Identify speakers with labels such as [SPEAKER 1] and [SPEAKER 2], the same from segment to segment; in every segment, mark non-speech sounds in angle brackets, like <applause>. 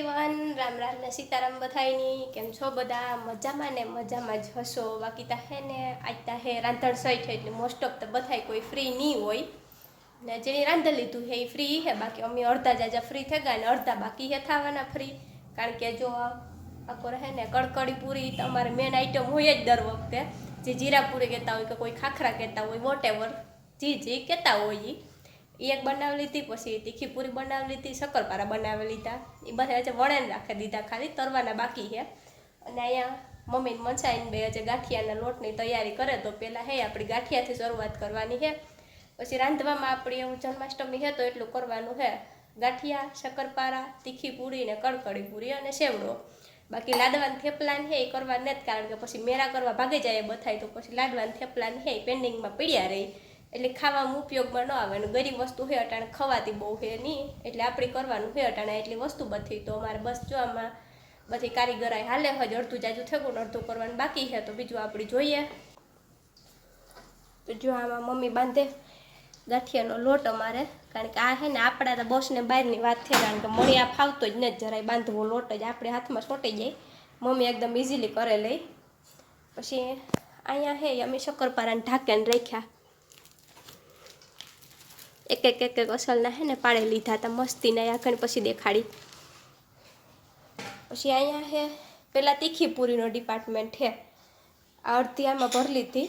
[SPEAKER 1] Everyone Ram Ram ને સીતારામ બધાયની. કેમ છો બધા? મજામાં ને? મજામાં જ હશો. બાકી તા હે ને, આજ તા હે રાંધણ સહી છે એટલે મોસ્ટ ઓફ તો બધાય કોઈ ફ્રી નહીં હોય. ને જેની રાંધણ લીધું હે એ ફ્રી હે. બાકી અમે અડધા જાજા ફ્રી થઈ ગયા ને અડધા બાકી હે થવાના ફ્રી કારણ કે જો આખો રહે ને કડકડી પૂરી તમારે મેન આઈટમ હોય જ દર વખતે. જે જીરા પૂરી કહેતા હોય કે કોઈ ખાખરા કહેતા હોય વોટ એવર જી જી કહેતા હોય ઈ. એ એક બનાવી લીધી, પછી તીખી પૂરી બનાવી લીધી, શક્કરપારા બનાવી લીધા. એ બધા હજે વળેને રાખી દીધા ખાલી, તરવાના બાકી છે. અને અહીંયા મમ્મીને મચાઈને બે હજે ગાંઠિયાના લોટની તૈયારી કરે તો પહેલાં હે આપણી ગાંઠિયાથી શરૂઆત કરવાની છે. પછી રાંધવામાં આપણી એવું જન્માષ્ટમી છે તો એટલું કરવાનું છે. ગાંઠિયા, શક્કરપારા, તીખી પૂરી ને કડકડી પૂરી અને સેવડો. બાકી લાડવાન થેપલાન એ કરવા નથી, કારણ કે પછી મેરા કરવા ભાગી જાય બથાય તો પછી લાડવાન થેપલાન એ પેન્ડિંગમાં પડ્યા રહી. એટલે ખાવામાં ઉપયોગમાં ન આવે. અને ગરીબ વસ્તુ છે અટાણે ખવાતી બહુ છે નહીં. એટલે આપણે કરવાનું છે અટાણે એટલી વસ્તુ બધી. તો અમારે બસ જો આમાં બધી કારીગરાઈ હાલે હજ, અડધું જાજુ થયું અડધું કરવાનું બાકી છે. તો બીજું આપણે જોઈએ. તો જો આમાં મમ્મી બાંધે ગાંઠિયાનો લોટ અમારે. કારણ કે આ છે ને આપણા તો બોસને બહારની વાત છે. કારણ કે આ ફાવતો જ નથી. જરાય બાંધવો લોટ જ આપણે હાથમાં છોટી જાય. મમ્મી એકદમ ઇઝીલી કરે લઈ પછી અહીંયા હે અમે શક્કરપારાને ઢાંકીને રાખ્યા. એક એક એક એક અસલના હે ને પાડે લીધા હતા મસ્તીના આખણ પછી દેખાડી. પછી અહીંયા હે પહેલાં તીખી પૂરીનો ડિપાર્ટમેન્ટ છે આ અડધી આમાં ભરી લીધી.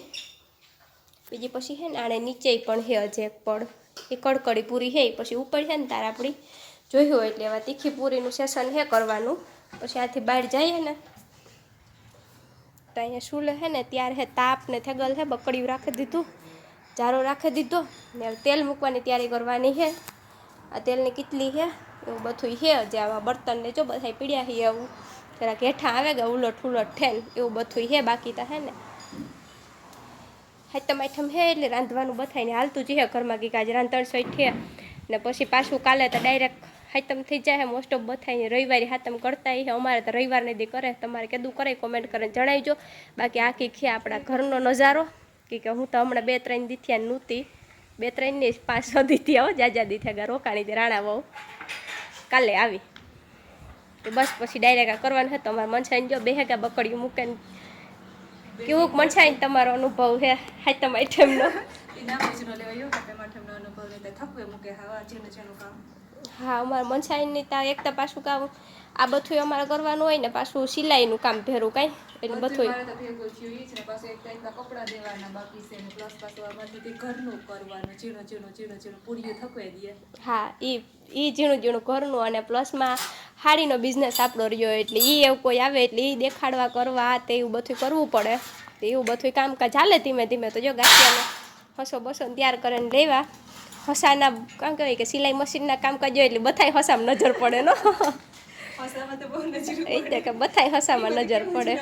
[SPEAKER 1] બીજી પછી છે ને આણે નીચે પણ હે હજી એક પડ. એ કડકડી પૂરી હે પછી ઉપર છે ને તારે આપણી જોયું હોય એટલે એવા તીખી પૂરીનું સેશન હે કરવાનું. પછી આથી બહાર જઈએ ને, તો અહીંયા શું હે ને, ત્યારે હે તાપ ને થેગલ હે બકડીયું રાખી દીધું. જારો રાખી દીધો. ને તેલ મૂકવાની તૈયારી કરવાની છે. આ તેલની કેટલી છે, એવું બધું છે. જે આવા બર્તનને જો બધા પીડ્યા છે એવું. જરાક હેઠા આવે કે ઉલટ ઉલટ ઠેલ એવું બધું છે બાકી તો હે ને. હાથમ આઈટમ હે એટલે રાંધવાનું બધાને હાલતું જ હે ઘરમાં કે આજે રાંધણ છે. ને પછી પાછું કાલે તો ડાયરેક્ટ હાથમ થઈ જાય મોસ્ટ ઓફ બધાને રવિવારે હાથમ કરતા છે. અમારે તો રવિવારને દી કરે. તમારે કીધું કરે કોમેન્ટ કરીને જણાવજો બાકી આખી છે આપણા ઘરનો નજારો. કે કે હું તો હમણાં બે ત્રણ દીથિયા નહોતી. બે ત્રણની પાંચ છ દીથિયા હો જાજા દીથિયા રોકાણી હતી રાણા વહુ. કાલે આવી. તો બસ પછી ડાયરેક્ટ કરવાનું હતું અમારે મનસાઈને જો બે હેગા બકડીયું મૂકે ને. કેવું મનસાઈને તમારો અનુભવ છે હાય જેનું આઈટમનો હા અમારે મનસાઈની ત્યાં એક તો પાછું કામ આ બધું અમારે કરવાનું હોય ને પાછું સિલાઈનું કામ ભેરું કાંઈ એટલે બધું હા એ એ ઝીણું ઝીણું ઘરનું અને પ્લસમાં હાડીનો બિઝનેસ આપણો રહ્યો એટલે એ એવું કોઈ આવે એટલે એ દેખાડવા કરવા તે એવું બધું કરવું પડે. તો એવું બધું કામકાજ ચાલે ધીમે ધીમે તો જો ગાંઠિયાને હસો બસો તૈયાર કરીને લેવા. હસાના કામ કહેવાય કે સિલાઈ મશીનના કામ કરજો એટલે બધાય હસામાં નજર પડે નો? એ જ કે બધાય હસામાં નજર પડે.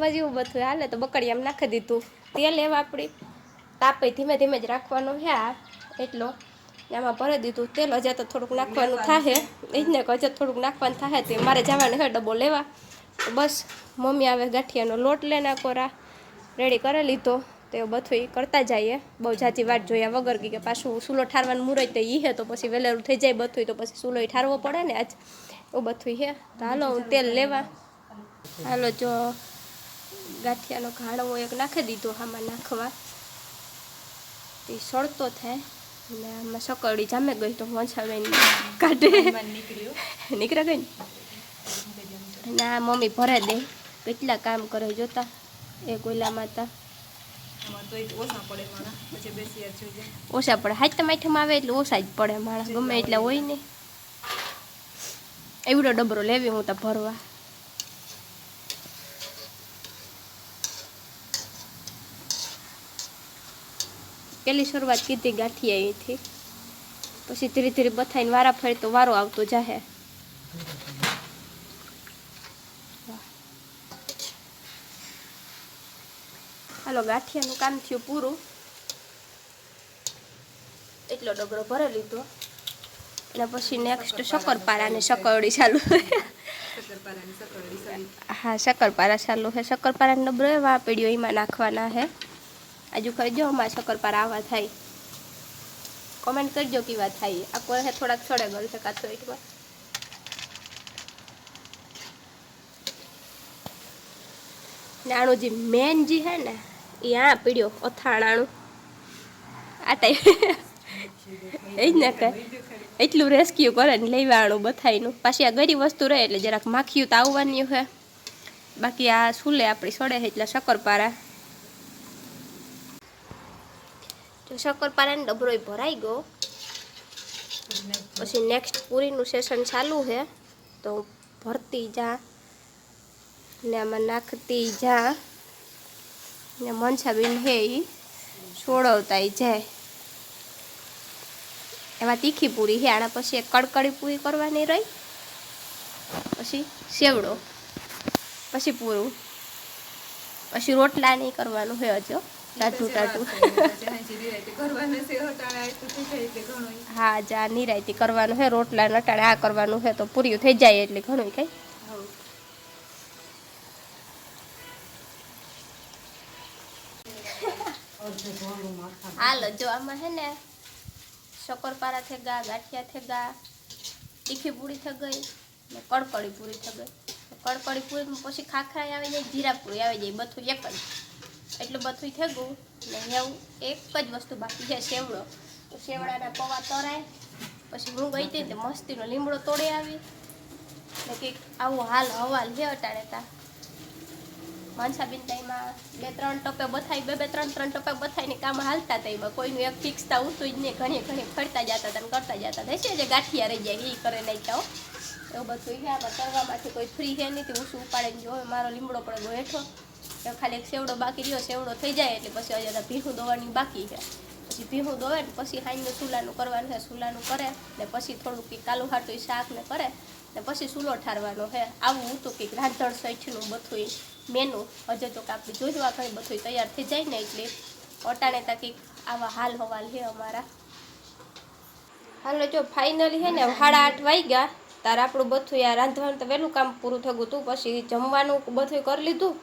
[SPEAKER 1] પછી એવું બધું હાલે તો બકડી આમ નાખી દીધું. તેલ એવા આપણી તાપે ધીમે ધીમે જ રાખવાનું છે આ એટલો. એમાં આમાં ભરી દીધું. તેલ હજાર તો થોડુંક નાખવાનું થાય એ જ ને હજાર થોડુંક નાખવાનું થાય તે મારે જવાનું હે ડબ્બો લેવા. તો બસ મમ્મી આવે ગાંઠિયાનો લોટ લઈ નાખો રા રેડી કરી લીધો. તો એ બધું કરતા જઈએ. બહુ જાજી વાત જોયા વગર કે પાછું સૂલો ઠારવાનું મુરત તો એ હે, તો પછી વહેલેરું થઈ જાય બધું તો પછી સૂલો ઠારવો પડે ને આજ. એવું બધું હે. તો હાલો હું તેલ લેવા. હાલો જો ગાંઠિયાનો ઘાણો એક નાખી દીધો આમાં નાખવા. તે સળતો થાય. ને આમાં સકડી જામે ગઈ તો વંછાવીને કાઢે. નીકળે ગઈ ને? ના, મમ્મી ભરે દે. કેટલા કામ કરે જોતા. એ ગોલામાં હતા ઓછા પડે હાથ માઠમ આવે એટલે ઓછા જ પડે માણસ ગમે એટલે હોય ને. એવડો ડબરો લેવી હું તો ભરવા. પેલી શરૂઆત કીધી ગાંઠી અહીંથી પછી ધીરે ધીરે બથાઈને વારા ફરી તો વારો આવતો જાહે. હાલો, ગાંઠિયાનું કામ થયું પૂરું. એટલો ડગરો ભરે લીધો. અને પછી નેક્સ્ટ શક્કરપારાની સકરડી ચાલુ હા, શક્કરપારા ચાલુ હે શક્કરપારાનો ડબરો એવા પીડીઓ એમાં નાખવાના છે. આજુ કરજો અમારા શક્કરપારા આવા થાય. કોમેન્ટ કરજો કેવા થાય. આ કોઈ થોડાક છોડે ગયું છે કાચો એટલો ને જે મેન જે હે ને એ આ પીડ્યો, અથાણાણું. આ ટાઈપ <laughs> એ જ ને કે, એટલું રેસ્ક્યુ કરે ને લેવાણું બથાઈનું પાછી આ ગરી વસ્તુ રહે એટલે જરાક માખીયું તો આવવાની છે બાકી આ સુલે આપણી સડે છે એટલે શક્કરપારા. જો શક્કરપારાનો ડબરોય ભરાઈ ગયો, પછી નેક્સ્ટ પૂરીનું સેશન ચાલુ છે તો ભરતી જા ને આમાં નાખતી જા. ને મનસાબેન હે એ છોડવતાય જાય. એમાં તીખી પૂરી છે આના પછી એક કડકડી પૂરી કરવાની રહી, પછી સેવડો પછી પૂરું, પછી રોટલા નહીં કરવાનું છે હજો ટાટું ટાટું હા, જા નિરાયતી કરવાનું છે રોટલા નટાડે આ કરવાનું છે તો પૂરી થઈ જાય એટલે ઘણું કઈ. હાલો, જો આમાં હે ને શક્કરપારા થઈ ગયા ગાંઠિયા થઈ ગયા તીખી પૂરી થઈ ગઈ ને કડકડી પૂરી થઈ ગઈ. કડકડી પૂરી પછી ખાખરા આવી જાય, જીરા પૂરી આવી જાય, બધું એક જ. એટલું બધું થઈ ગયું ને એવું એક જ વસ્તુ બાકી છે સેવડો તો સેવડાના પૌવા તરાય, પછી હું ગઈ હતી મસ્તીનો લીમડો તોડી આવી. ને કંઈક આવું હાલ હવાલ છે અટાડે તા. માનસાબીન ટાઈમમાં બે, ત્રણ ટપે બથાઈ બે બે, ત્રણ ત્રણ ટપે બથાઈને કામ હાલતા હતા એમાં. કોઈનું એક ફિક્સ તા ઉતું જ નહીં, ઘણી ઘણી ફરતા જતા હતા કરતા જતા હતા. જે ગાંઠિયા રહી જાય એ કરે નાખતા હો એવું બધું આમાં કરવામાંથી કોઈ ફ્રી છે નહીં ઊંચું ઉપાડીને જોવે મારો લીમડો પડે ગયો હેઠો ખાલી એક સેવડો બાકી રહ્યો સેવડો થઈ જાય એટલે પછી હજી ભીહું દોવાની બાકી છે. પછી ભીહું દોવે ને પછી હાઈનું ચૂલાનું કરવાનું છે ચૂલાનું કરે ને પછી થોડુંક કાલું હાટું શાક ને કરે ને પછી ચૂલો ઠારવાનો છે. આવું હતું કંઈક રાંધણ સૈઠનું બધું મેનુ. હજુ તો આપણે જોજો આ કંઈ બધું તૈયાર થઈ જાય ને એટલે અટાણે તા કંઈક આવા હાલ હવાલ છે અમારા. હાલો જો ફાઇનલી છે ને સાડા આઠ વાગ્યા તારે આપણું બધું આ રાંધવાનું તો વહેલું કામ પૂરું થયું હતું પછી જમવાનું બધું કરી લીધું.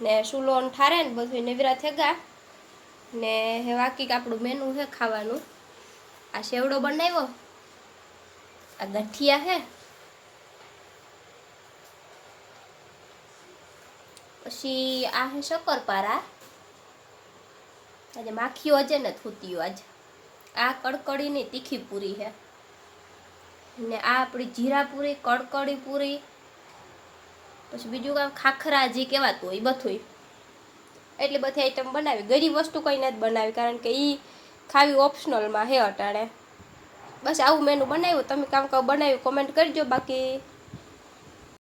[SPEAKER 1] ને સુલોન ઠારે ને બધું નેવરા ગયા. ને હે બાકી આપણું મેનુ છે ખાવાનું. આ સેવડો બનાવ્યો. આ ગઠિયા છે પછી આ છે શક્કરપારા. આજે માખીઓ છે ને થૂતીઓ આજ. આ કડકડીની તીખી પૂરી છે ને આ આપણી જીરા પૂરી, કડકડી પૂરી. પછી બીજું કામ ખાખરા જે કહેવાતું હોય બધું એટલી બધી આઈટમ બનાવી. ગરીબ વસ્તુ કંઈ નથી બનાવી, કારણ કે એ ખાવી ઓપ્શનલમાં હે અટાણે. બસ આવું મેનુ બનાવ્યું. તમે કામ કામ બનાવ્યું કોમેન્ટ કરજો. બાકી